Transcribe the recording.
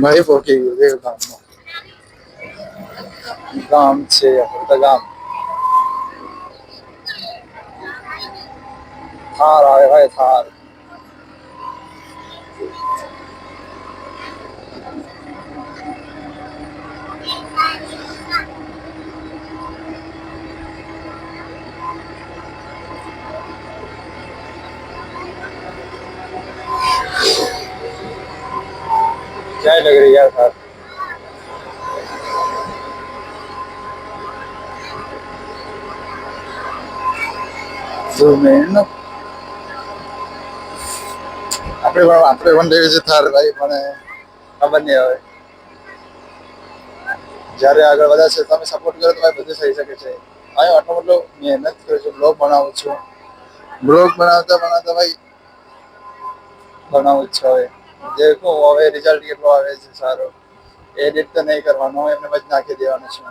ભાઈ પોકી ગયું દેવ ગામમાં ગામ છે ફક્ત ગામ. થાર આવે ભાઈ થાર. क्या लग रही है यार थार zoom in આપણે પણ આપણે પણ લેવી છે થાર ભાઈ પણ ખબર નહીં હવે જ્યારે આગળ વધારશે તમે સપોર્ટ કરો તો ભાઈ બધું થઈ શકે છે હા આટલો મોટો મહેનત કરું છું બ્લોગ બનાવું છું બ્લોગ બનાવતા બનાવતા ભાઈ બનાવું જ છે હવે દેખો હવે રિઝલ્ટ કેટલો આવે છે સારો. એડિટ તો નહીં કરવાનો, એમને જ નાખી દેવાનું છે.